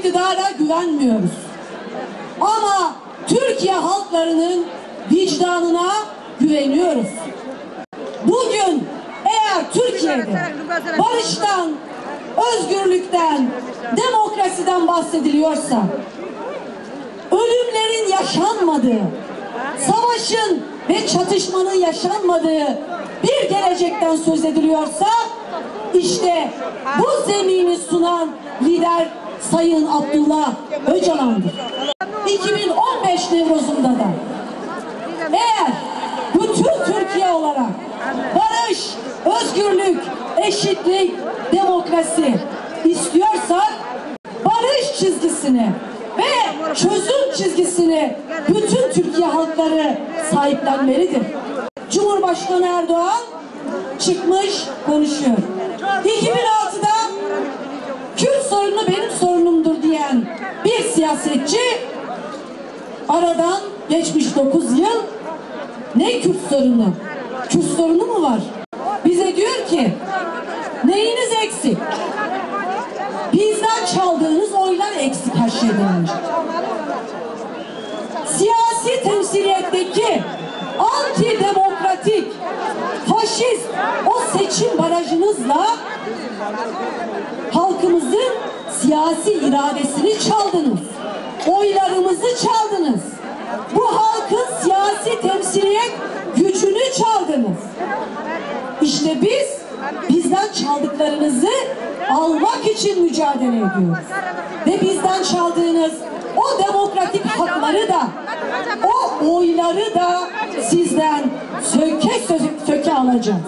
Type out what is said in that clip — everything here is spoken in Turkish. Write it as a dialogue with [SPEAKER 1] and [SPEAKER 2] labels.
[SPEAKER 1] iktidara güvenmiyoruz. Ama Türkiye halklarının vicdanına güveniyoruz. Bugün eğer Türkiye'de barıştan, özgürlükten, demokrasiden bahsediliyorsa, ölümlerin yaşanmadığı, savaşın ve çatışmanın yaşanmadığı bir gelecekten söz ediliyorsa, işte bu zemini sunan lider Sayın Abdullah Öcalan'dır. 2015 Nevruz'unda da eğer bütün Türkiye olarak barış, özgürlük, eşitlik, demokrasi istiyorsak barış çizgisini ve çözüm çizgisini bütün Türkiye halkları sahiplenmelidir. Cumhurbaşkanı Erdoğan çıkmış konuşuyor. 2006'da Kürt sorunu benim sorunumdur diyen bir siyasetçi aradan geçmiş 9 yıl ne Kürt sorunu? Kürt sorunu mu var? Bize diyor ki neyiniz eksik? Bizden çaldığınız oylar eksik her şeyden önce. Siyasi temsiliyetteki antidemokratik, faşist seçim barajınızla halkımızın siyasi iradesini çaldınız. Oylarımızı çaldınız. Bu halkın siyasi temsiliyet gücünü çaldınız. İşte biz bizden çaldıklarınızı almak için mücadele ediyoruz. Ve bizden çaldığınız o demokratik hakları da o oyları da sizden söke söke alacağız.